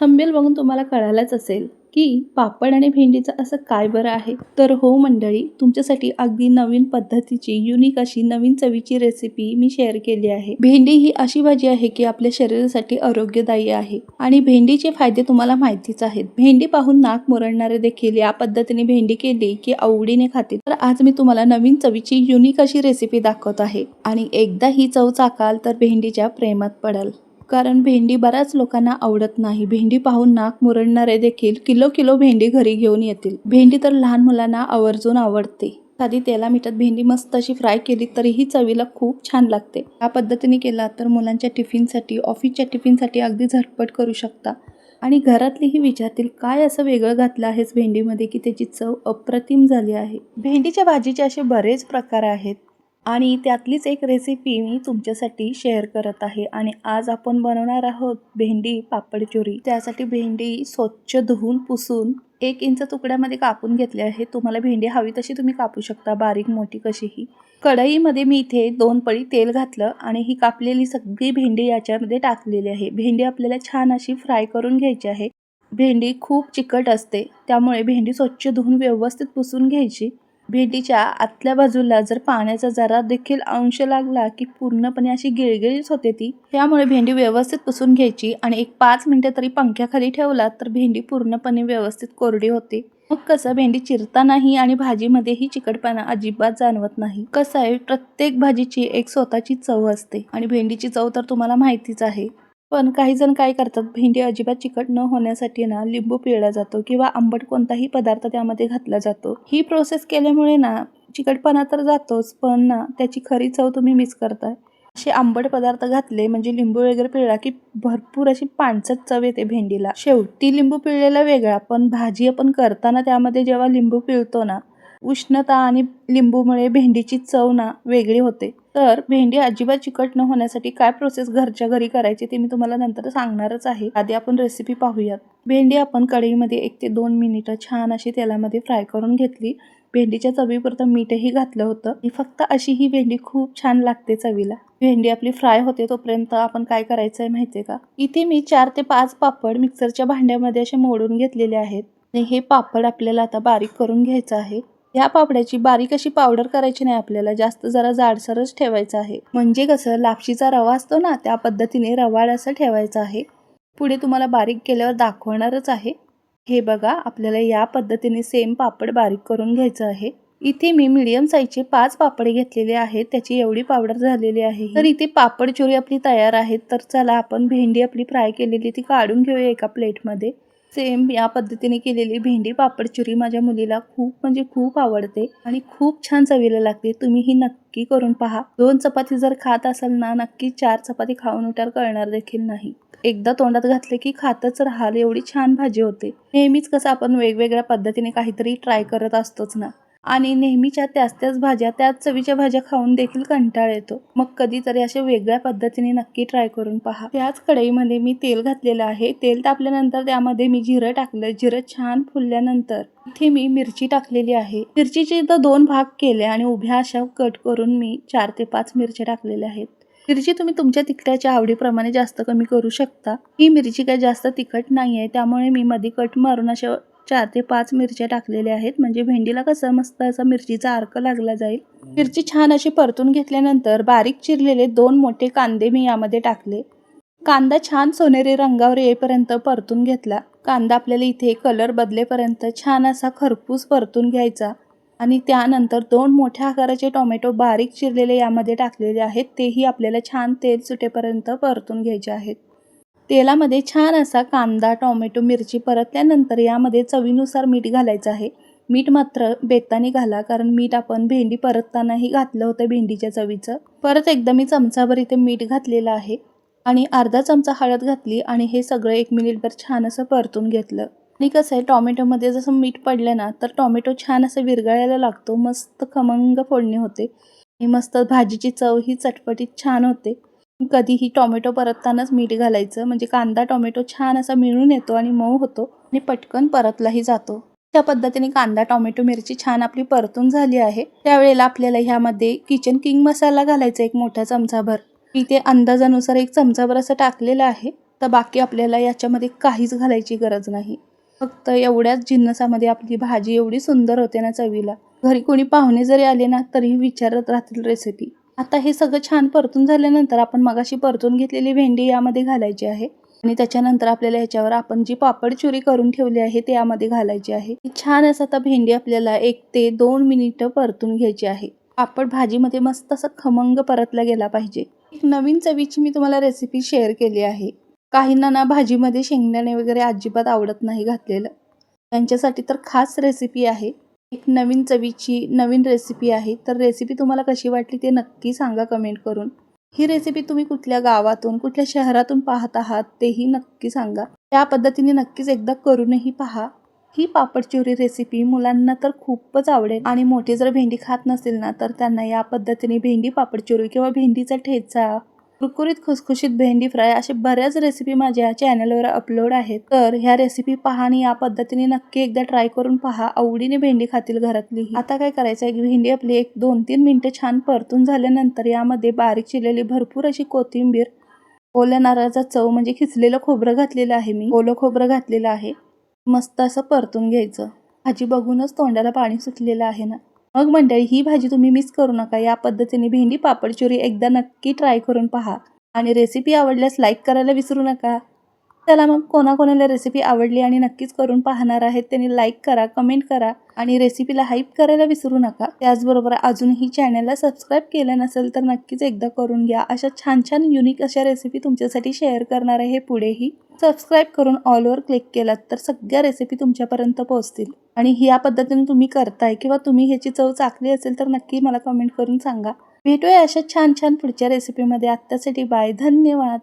थंबेल बघून तुम्हाला कळायलाच असेल की पापड आणि भेंडीचं असं काय बरं आहे. तर हो मंडळी तुमच्यासाठी अगदी नवीन पद्धतीची युनिक अशी नवीन चवीची रेसिपी मी शेअर केली आहे. भेंडी ही अशी भाजी आहे की आपल्या शरीरासाठी आरोग्यदायी आहे आणि भेंडीचे फायदे तुम्हाला माहितीच आहेत. भेंडी पाहून नाक मुरडणारे देखील या पद्धतीने भेंडी केली की आवडीने खातील तर आज मी तुम्हाला नवीन चवीची युनिक अशी रेसिपी दाखवत आहे आणि एकदा ही चव चाकाल तर भेंडीच्या प्रेमात पडाल. कारण भेंडी बऱ्याच लोकांना आवडत नाही. भेंडी पाहून नाक मुरडणारे देखील किलो किलो भेंडी घरी घेऊन येतील. भेंडी तर लहान मुलांना आवर्जून आवडते. साधी तेला मिठात भेंडी मस्त अशी फ्राय केली तरीही चवीला खूप छान लागते. या पद्धतीने केला तर मुलांच्या टिफिनसाठी ऑफिसच्या टिफिनसाठी अगदी झटपट करू शकता. आणि घरातलीही विचारतील काय असं वेगळं घातलं आहेस भेंडीमध्ये की त्याची चव अप्रतिम झाली आहे? भेंडीच्या भाजीचे असे बरेच प्रकार आहेत. आणि त्यातलीच एक रेसिपी मी तुमच्यासाठी शेअर करत आहे. आणि आज आपण बनवणार आहोत भेंडी पापडचिरी त्यासाठी भेंडी स्वच्छ धुवून पुसून एक इंच तुकड्यामध्ये कापून घेतले आहे. तुम्हाला भेंडी हवी तशी तुम्ही कापू शकता बारीक मोठी कशीही. कढईमध्ये मी इथे दोन पळी तेल घातलं आणि ही कापलेली सगळी भेंडी याच्यामध्ये टाकलेली आहे. भेंडी आपल्याला छान अशी फ्राय करून घ्यायची आहे. भेंडी खूप चिकट असते त्यामुळे भेंडी स्वच्छ धुवून व्यवस्थित पुसून घ्यायची. भेंडीच्या आतल्या बाजूला जर पाण्याचा जरा देखील अंश लागला की पूर्णपणे अशी गिळगिळीच होते ती त्यामुळे भेंडी व्यवस्थित पुसून घ्यायची आणि एक पाच मिनटं तरी पंख्याखाली ठेवला तर भेंडी पूर्णपणे व्यवस्थित कोरडी होते. मग कसं भेंडी चिरतानाही आणि भाजीमध्येही चिकटपणा अजिबात जाणवत नाही. कसं आहे प्रत्येक भाजीची एक स्वतःची चव असते आणि भेंडीची चव तर तुम्हाला माहितीच आहे. पण काही जण काय करतात भेंडी अजिबात चिकट न होण्यासाठी ना लिंबू पिळला जातो किंवा आंबट कोणताही पदार्थ त्यामध्ये घातला जातो. ही प्रोसेस केल्यामुळे ना चिकटपणा तर जातोच पण ना त्याची खरी चव तुम्ही मिस करताय. असे आंबट पदार्थ घातले म्हणजे लिंबू वगैरे पिळला की भरपूर अशी पाणचट चव येते भेंडीला. शेवटी लिंबू पिळलेला वेगळा पण भाजी आपण करताना त्यामध्ये जेव्हा लिंबू पिळतो ना उष्णता आणि लिंबूमुळे भेंडीची चव ना वेगळी होते. तर भेंडी अजिबात चिकट न होण्यासाठी काय प्रोसेस घरच्या घरी करायची ते मी तुम्हाला नंतर सांगणारच आहे. आधी आपण रेसिपी पाहूयात. भेंडी आपण कढईमध्ये एक ते दोन मिनिटं छान अशी तेलामध्ये फ्राय करून घेतली. भेंडीच्या चवीपुरतं मीठही घातलं होतं. आणि फक्त अशी ही भेंडी खूप छान लागते चवीला. भेंडी आपली फ्राय होते तोपर्यंत आपण काय करायचं आहे माहितीये का? इथे मी चार ते पाच पापड मिक्सरच्या भांड्यामध्ये असे मोडून घेतलेले आहेत. आणि हे पापड आपल्याला आता बारीक करून घ्यायचं आहे. या पापड्याची बारीक अशी पावडर करायची नाही आपल्याला जास्त जरा जाडसरच ठेवायचं आहे. म्हणजे कसं लापशीचा रवा असतो ना त्या पद्धतीने रवाळ असं ठेवायचं आहे. पुढे तुम्हाला बारीक केल्यावर दाखवणारच आहे. हे बघा आपल्याला या पद्धतीने सेम पापड बारीक करून घ्यायचं आहे. इथे मी मीडियम साईजचे पाच पापड घेतलेले आहेत त्याची एवढी पावडर झालेली आहे तर इथे पापड चुरी आपली तयार आहे तर चला आपण भेंडी आपली फ्राय केलेली ती काढून घेऊया एका प्लेटमध्ये सेम या पद्धतीने केलेली भेंडी पापड चुरी माझ्या मुलीला खूप म्हणजे खूप आवडते आणि खूप छान चवीला लागते. तुम्ही ही नक्की करून पहा. दोन चपाती जर खात असाल ना नक्की चार चपाती खाऊन उठार कळणार देखील नाही. एकदा तोंडात घातले की खातच राहाल एवढी छान भाजी होते. नेहमीच कसं आपण वेगवेगळ्या पद्धतीने काहीतरी ट्राय करत असतोच ना. आणि नेहमीच्या त्याच त्याच भाज्या त्याच चवीच्या भाज्या खाऊन देखील कंटाळ येतो. मग कधीतरी अशा वेगळ्या पद्धतीने नक्की ट्राय करून पहा. त्याच कढईमध्ये मी तेल घातलेलं आहे. तेल तापल्यानंतर त्यामध्ये मी जिरं टाकलं जिरं छान फुलल्यानंतर इथे मी मिरची टाकलेली आहे. मिरचीचे तर दोन भाग केले आणि उभ्या अशा कट करून मी चार ते पाच मिरच्या टाकलेल्या आहेत. मिरची तुम्ही तुमच्या तिखटाच्या आवडीप्रमाणे जास्त कमी करू शकता. ही मिरची काही जास्त तिखट नाही आहे त्यामुळे मी मध्ये कट मारून अशा चार ते पाच मिरच्या टाकलेल्या आहेत. म्हणजे भेंडीला कसं मस्त असा मिरचीचा अर्क लागला जाईल. मिरची छान अशी परतून घेतल्यानंतर बारीक चिरलेले दोन मोठे कांदे मी यामध्ये टाकले. कांदा छान सोनेरी रंगावर येईपर्यंत परतून घेतला. कांदा आपल्याला इथे कलर बदलेपर्यंत छान असा खरपूस परतून घ्यायचा. आणि त्यानंतर दोन मोठ्या आकाराचे टोमॅटो बारीक चिरलेले यामध्ये टाकलेले आहेत. तेही आपल्याला छान तेल सुटेपर्यंत परतून घ्यायचे आहेत. तेलामध्ये छान असा कांदा टोमॅटो मिरची परतल्यानंतर यामध्ये चवीनुसार मीठ घालायचं आहे. मीठ मात्र बेताने घाला कारण मीठ आपण भेंडी परततानाही घातलं होतं भेंडीच्या चवीचं. परत एकदा मी चमचाभर इथे मीठ घातलेलं आहे आणि अर्धा चमचा हळद घातली आणि हे सगळं एक मिनिटभर छान असं परतून घेतलं. आणि कसं आहे टॉमॅटोमध्ये जसं मीठ पडलं ना तर टॉमॅटो छान असं विरघळायला लागतो. मस्त खमंग फोडणी होते. आणि मस्त भाजीची चव ही चटपटीत छान होते. कधीही टोमॅटो परततानाच मीठ घालायचं. म्हणजे कांदा टोमॅटो छान असा मिळून येतो आणि मऊ होतो आणि पटकन परतलाही जातो. त्या पद्धतीने कांदा टोमॅटो मिरची छान आपली परतून झाली आहे. त्यावेळेला आपल्याला ह्यामध्ये किचन किंग मसाला घालायचा एक मोठा चमचाभर. इथे अंदाजानुसार एक चमचाभर असं टाकलेलं आहे. तर बाकी आपल्याला याच्यामध्ये काहीच घालायची गरज नाही. फक्त एवढ्याच जिन्नसामध्ये आपली भाजी एवढी सुंदर होते ना चवीला. घरी कोणी पाहुणे जरी आले ना तरीही विचारत राहतील रेसिपी आता हे सगळं छान परतून झाल्यानंतर आपण मगाशी परतून घेतलेली भेंडी यामध्ये घालायची आहे. आणि त्याच्यानंतर आपल्याला याच्यावर आपण जी पापड चुरी करून ठेवली आहे ते यामध्ये घालायची आहे. छान असं आता भेंडी आपल्याला एक ते दोन मिनिटं परतून घ्यायची आहे. पापड भाजीमध्ये मस्त असं खमंग परतला गेला पाहिजे. एक नवीन चवीची मी तुम्हाला रेसिपी शेअर केली आहे. काहींना ना भाजीमध्ये शेंगदाणे वगैरे अजिबात आवडत नाही घातलेलं. त्यांच्यासाठी तर खास रेसिपी आहे. एक नवीन चवीची नवीन रेसिपी आहे. तर रेसिपी तुम्हाला कशी वाटली ते नक्की सांगा कमेंट करून. ही रेसिपी तुम्ही कुठल्या गावातून कुठल्या शहरातून पाहत आहात तेही नक्की सांगा. त्या पद्धतीने नक्कीच एकदा करूनही पहा. ही पापडचिवरी रेसिपी मुलांना तर खूपच आवडेल. आणि मोठे जर भेंडी खात नसेल ना तर त्यांना या पद्धतीने भेंडी पापडचिवरी किंवा भेंडीचा ठेचा कुरकुरीत खुसखुशीत भेंडी फ्राय असे बऱ्याच रेसिपी माझ्या चॅनलवर अपलोड आहेत. तर ह्या रेसिपी पहा आणि या पद्धतीने नक्की एकदा ट्राय करून पहा. आवडीने भेंडी खातील घरातली आता काय करायचं? आहे भेंडी आपली एक दोन तीन मिनटं छान परतून झाल्यानंतर यामध्ये बारीक चिरलेली भरपूर अशी कोथिंबीर ओल्या नारळाचा चव म्हणजे खिचलेलं खोबरं घातलेलं आहे मी. ओलं खोबरं घातलेलं आहे. मस्त असं परतून घ्यायचं. भाजी बघूनच तोंडाला पाणी सुटलेलं आहे ना. मग मंडळी ही भाजी तुम्ही मिस करू नका. या पद्धतीने भेंडी पापड चुरी एकदा नक्की ट्राय करून पहा. आणि रेसिपी आवडल्यास लाईक करायला विसरू नका. चला मग कोणाकोणाला रेसिपी आवडली आणि नक्कीच करून पाहणार आहेत त्यांनी लाईक करा कमेंट करा आणि रेसिपीला हाईप करायला विसरू नका. त्याचबरोबर अजूनही चॅनलला सबस्क्राईब केलं नसेल तर नक्कीच एकदा करून घ्या. अशा छान छान युनिक अशा रेसिपी तुमच्यासाठी शेअर करणार आहे पुढेही. सबस्क्राईब करून ऑलवर क्लिक केलात तर सगळ्या रेसिपी तुमच्यापर्यंत पोहोचतील. आणि ह्या पद्धतीने तुम्ही करताय किंवा तुम्ही ह्याची चव चाकली असेल तर नक्की मला कमेंट करून सांगा. भेटूया अशा छान छान पुढच्या रेसिपीमध्ये आत्तासाठी बाय धन्यवाद.